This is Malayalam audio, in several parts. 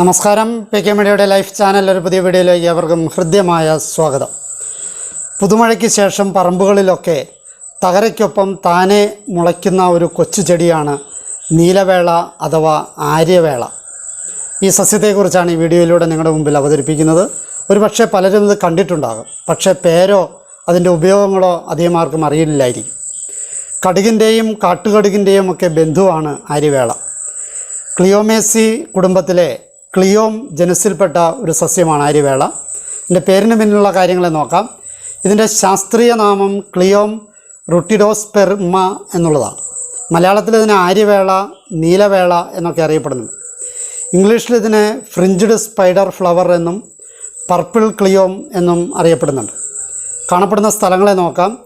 നമസ്കാരം. പി കെ മീഡിയയുടെ ലൈഫ് ചാനൽ ഒരു പുതിയ വീഡിയോയിലേക്ക് അവർക്കും ഹൃദ്യമായ സ്വാഗതം. പുതുമഴയ്ക്ക് ശേഷം പറമ്പുകളിലൊക്കെ തകരയ്ക്കൊപ്പം താനെ മുളയ്ക്കുന്ന ഒരു കൊച്ചു ചെടിയാണ് നീലവേള അഥവാ ആര്യവേള. ഈ സസ്യത്തെക്കുറിച്ചാണ് ഈ വീഡിയോയിലൂടെ നിങ്ങളുടെ മുമ്പിൽ അവതരിപ്പിക്കുന്നത്. ഒരുപക്ഷെ പലരും ഇത് കണ്ടിട്ടുണ്ടാകും. പക്ഷേ പേരോ അതിന്റെ ഉപയോഗങ്ങളോ അധികം ആർക്കും അറിയില്ലായിരിക്കും. കടുകിന്റെയും കാട്ടുകടുകിന്റെയും ഒക്കെ ബന്ധുവാണ് ആര്യവേള. ക്ലിയോമേസി കുടുംബത്തിലെ ക്ലിയോം ജനുസിൽപ്പെട്ട ഒരു സസ്യമാണ് ആര്യവേള ഇതിന്റെ പേരിന് പിന്നിലുള്ള കാര്യങ്ങളെ നോക്കാം. ഇതിന്റെ ശാസ്ത്രീയ നാമം ക്ലിയോം റുട്ടിഡോസ്പെർമ എന്നുള്ളതാണ്. മലയാളത്തിൽ ഇതിനെ ആര്യവേള നീലവേള എന്നൊക്കെ അറിയപ്പെടുന്നു ഇംഗ്ലീഷിൽ ഇതിനെ ഫ്രിഞ്ച്ഡ് സ്പൈഡർ ഫ്ലവർ എന്നും പർപ്പിൾ ക്ലിയോം എന്നും അറിയപ്പെടുന്നുണ്ട്. കാണപ്പെടുന്ന സ്ഥലങ്ങളെ നോക്കാം.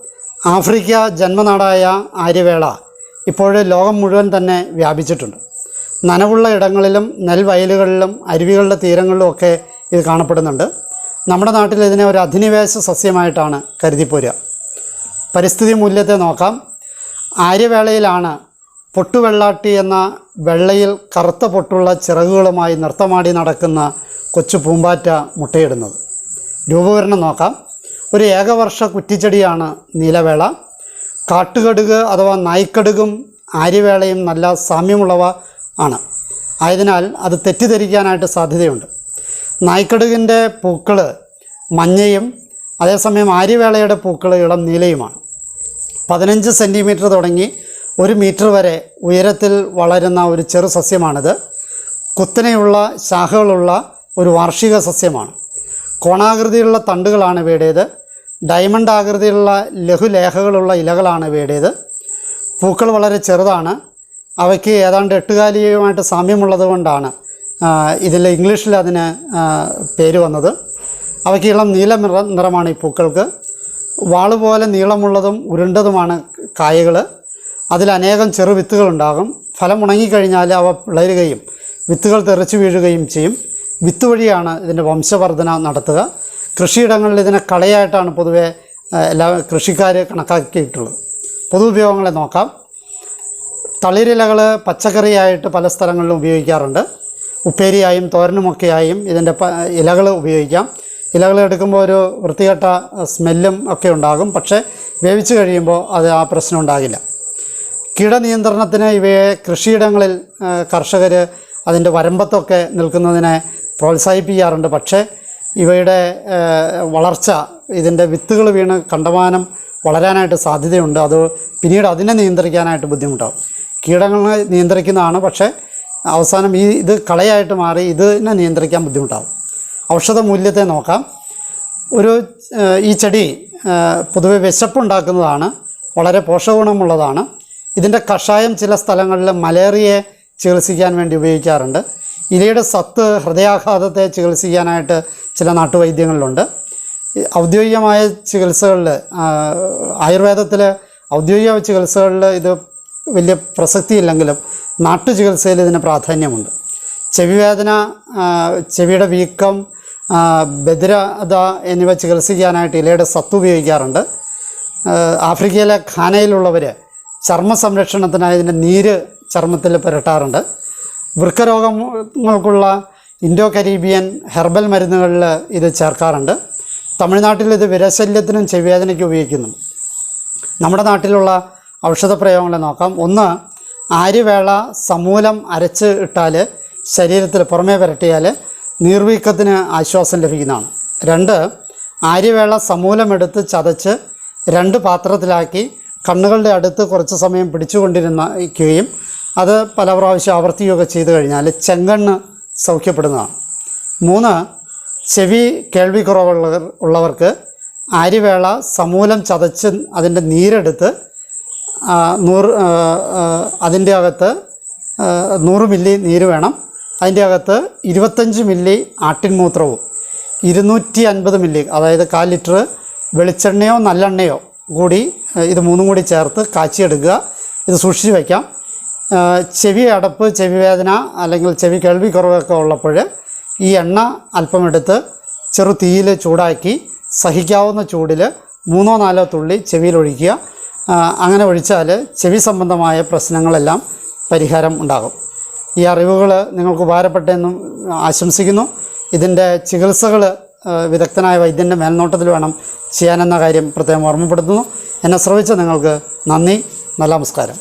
ആഫ്രിക്ക ജന്മനാടായ ആര്യവേള ഇപ്പോൾ ലോകം മുഴുവൻ തന്നെ വ്യാപിച്ചിട്ടുണ്ട്. നനവുള്ള ഇടങ്ങളിലും നെൽവയലുകളിലും അരുവികളുടെ തീരങ്ങളിലും ഒക്കെ ഇത് കാണപ്പെടുന്നുണ്ട്. നമ്മുടെ നാട്ടിൽ ഇതിനെ ഒരു അധിനിവേശ സസ്യമായിട്ടാണ് കരുതിപ്പോരുക. പരിസ്ഥിതി മൂല്യത്തെ നോക്കാം. ആര്യവേളയിലാണ് പൊട്ടുവെള്ളാട്ടി എന്ന വെള്ളയിൽ കറുത്ത പൊട്ടുള്ള ചിറകുകളുമായി നൃത്തമാടി നടക്കുന്ന കൊച്ചു പൂമ്പാറ്റ മുട്ടയിടുന്നത്. രൂപവരണം നോക്കാം. ഒരു ഏകവർഷ കുറ്റിച്ചെടിയാണ് നീലവേള. കാട്ടുകടുക് അഥവാ നായ്ക്കടുകും ആര്യവേളയും നല്ല സാമ്യമുള്ളവ ആണ്. ആയതിനാൽ അത് തെറ്റിദ്ധരിക്കാനായിട്ട് സാധ്യതയുണ്ട്. നായ്ക്കടുകിന്റെ പൂക്കൾ മഞ്ഞയും അതേസമയം ആര്യവേളയുടെ പൂക്കൾ ഇളം നീലയുമാണ്. പതിനഞ്ച് സെന്റിമീറ്റർ തുടങ്ങി ഒരു മീറ്റർ വരെ ഉയരത്തിൽ വളരുന്ന ഒരു ചെറു സസ്യമാണിത്. കുത്തനെയുള്ള ശാഖകളുള്ള ഒരു വാർഷിക സസ്യമാണ്. കോണാകൃതിയിലുള്ള തണ്ടുകളാണ് ഇവയുടേത്. ഡയമണ്ട് ആകൃതിയിലുള്ള ലഘുലേഖകളുള്ള ഇലകളാണ് ഇവയുടേത്. പൂക്കൾ വളരെ ചെറുതാണ്. അവയ്ക്ക് ഏതാണ്ട് എട്ടുകാലിയുമായിട്ട് സാമ്യമുള്ളത് കൊണ്ടാണ് ഇതിൽ ഇംഗ്ലീഷിൽ അതിന് പേര് വന്നത്. അവയ്ക്ക് ഇളം നീല നിറ നിറമാണ് ഈ പൂക്കൾക്ക്. വാളുപോലെ നീളമുള്ളതും ഉരുണ്ടതുമാണ് കായകൾ അതിൽ അനേകം ചെറു വിത്തുകളുണ്ടാകും. ഫലം ഉണങ്ങിക്കഴിഞ്ഞാൽ അവ പിളരുകയും വിത്തുകൾ തെറിച്ചു വീഴുകയും ചെയ്യും. വിത്ത് വഴിയാണ് ഇതിന്റെ വംശവർധന നടത്തുക. കൃഷിയിടങ്ങളിൽ ഇതിനെ കളയായിട്ടാണ് പൊതുവെ എല്ലാ കൃഷിക്കാർ കണക്കാക്കിയിട്ടുള്ളത്. പൊതുപയോഗങ്ങളെ നോക്കാം. തളിരിലകൾ പച്ചക്കറിയായിട്ട് പല സ്ഥലങ്ങളിലും ഉപയോഗിക്കാറുണ്ട്. ഉപ്പേരിയായും തോരനുമൊക്കെയായും ഇതിന്റെ ഇലകൾ ഉപയോഗിക്കാം. ഇലകൾ എടുക്കുമ്പോൾ ഒരു വൃത്തികെട്ട സ്മെല്ലും ഒക്കെ ഉണ്ടാകും. പക്ഷേ വേവിച്ച് കഴിയുമ്പോൾ അത് ആ പ്രശ്നം ഉണ്ടാകില്ല. കീടനിയന്ത്രണത്തിന് ഇവയെ കൃഷിയിടങ്ങളിൽ കർഷകർ അതിന്റെ വരമ്പത്തൊക്കെ നിൽക്കുന്നതിനെ പ്രോത്സാഹിപ്പിക്കാറുണ്ട്. പക്ഷേ ഇവയുടെ വളർച്ച ഇതിന്റെ വിത്തുകൾ വീണ് കണ്ടമാനം വളരാനായിട്ട് സാധ്യതയുണ്ട്. അത് പിന്നീട് അതിനെ നിയന്ത്രിക്കാനായിട്ട് ബുദ്ധിമുട്ടാവും. കീടങ്ങളെ നിയന്ത്രിക്കുന്നതാണ്. പക്ഷേ അവസാനം ഈ ഇത് കളയായിട്ട് മാറി ഇതിനെ നിയന്ത്രിക്കാൻ ബുദ്ധിമുട്ടാവും. ഔഷധ മൂല്യത്തെ നോക്കാം. ഒരു ഈ ചെടി പൊതുവെ വിശപ്പുണ്ടാക്കുന്നതാണ്. വളരെ പോഷകഗുണമുള്ളതാണ്. ഇതിന്റെ കഷായം ചില സ്ഥലങ്ങളിൽ മലേറിയയെ ചികിത്സിക്കാൻ വേണ്ടി ഉപയോഗിക്കാറുണ്ട്. ഇലയുടെ സത്ത് ഹൃദയാഘാതത്തെ ചികിത്സിക്കാനായിട്ട് ചില നാട്ടുവൈദ്യങ്ങളിലുണ്ട്. ഔദ്യോഗികമായ ചികിത്സകളിൽ ആയുർവേദത്തിൽ ഔദ്യോഗിക ചികിത്സകളിൽ ഇത് വലിയ പ്രസക്തിയില്ലെങ്കിലും നാട്ടു ചികിത്സയിൽ ഇതിന് പ്രാധാന്യമുണ്ട്. ചെവിവേദന ചെവിയുടെ വീക്കം ബദിരത എന്നിവ ചികിത്സിക്കാനായിട്ട് ഇലയുടെ സത്ത് ഉപയോഗിക്കാറുണ്ട്. ആഫ്രിക്കയിലെ ഖാനയിലുള്ളവർ ചർമ്മ സംരക്ഷണത്തിനായി ഇതിന്റെ നീര് ചർമ്മത്തിൽ പുരട്ടാറുണ്ട്. വൃക്കരോഗങ്ങൾക്കുള്ള ഇൻഡോ കരീബിയൻ ഹെർബൽ മരുന്നുകളിൽ ഇത് ചേർക്കാറുണ്ട്. തമിഴ്നാട്ടിൽ ഇത് വിരശല്യത്തിനും ചെവിവേദനയ്ക്കും ഉപയോഗിക്കുന്നു നമ്മുടെ നാട്ടിലുള്ള ഔഷധ പ്രയോഗങ്ങളെ നോക്കാം. ഒന്ന് ആര്യവേള സമൂലം അരച്ച് ഇട്ടാൽ ശരീരത്തിൽ പുറമേ പുരട്ടിയാൽ നീർവീക്കത്തിന് ആശ്വാസം ലഭിക്കുന്നതാണ്. രണ്ട് ആര്യവേള സമൂലമെടുത്ത് ചതച്ച് രണ്ട് പാത്രത്തിലാക്കി കണ്ണുകളുടെ അടുത്ത് കുറച്ച് സമയം പിടിച്ചുകൊണ്ടിരുന്നിക്കുകയും അത് പല പ്രാവശ്യം ആവർത്തിക്കുകയൊക്കെ ചെയ്തു കഴിഞ്ഞാൽ ചെങ്കണ്ണ് സൗഖ്യപ്പെടുന്നതാണ്. മൂന്ന് ചെവി കേൾവിക്കുറവുള്ളവർ ഉള്ളവർക്ക് ആര്യവേള സമൂലം ചതച്ച് അതിന്റെ നീരെടുത്ത് നൂറ് അതിന്റെ അകത്ത് നൂറ് മില്ലി നീര് വേണം. അതിന്റെ അകത്ത് ഇരുപത്തഞ്ച് മില്ലി ആട്ടിൻമൂത്രവും ഇരുന്നൂറ്റി അൻപത് മില്ലി അതായത് കാൽ ലിറ്റർ വെളിച്ചെണ്ണയോ നല്ലെണ്ണയോ കൂടി ഇത് മൂന്നും കൂടി ചേർത്ത് കാച്ചിയെടുക്കുക. ഇത് സൂക്ഷിച്ച് വയ്ക്കാം. ചെവി അടപ്പ് ചെവി വേദന അല്ലെങ്കിൽ ചെവി കേൾവി കുറവൊക്കെ ഉള്ളപ്പോൾ ഈ എണ്ണ അല്പം എടുത്ത് ചെറു തീയിൽ ചൂടാക്കി സഹിക്കാവുന്ന ചൂടിൽ മൂന്നോ നാലോ തുള്ളി ചെവിയിൽ ഒഴിക്കുക. അങ്ങനെ ഒഴിച്ചാൽ ചെവി സംബന്ധമായ പ്രശ്നങ്ങളെല്ലാം പരിഹാരം ഉണ്ടാകും. ഈ അറിവുകൾ നിങ്ങൾക്ക് ഉപകാരപ്പെട്ടെന്നും ആശംസിക്കുന്നു. ഇതിന്റെ ചികിത്സകൾ വിദഗ്ധനായ വൈദ്യന്റെ മേൽനോട്ടത്തിൽ വേണം ചെയ്യാനെന്ന കാര്യം പ്രത്യേകം ഓർമ്മപ്പെടുത്തുന്നു. എന്നെ ശ്രവിച്ച നിങ്ങൾക്ക് നന്ദി നല്ല നമസ്കാരം.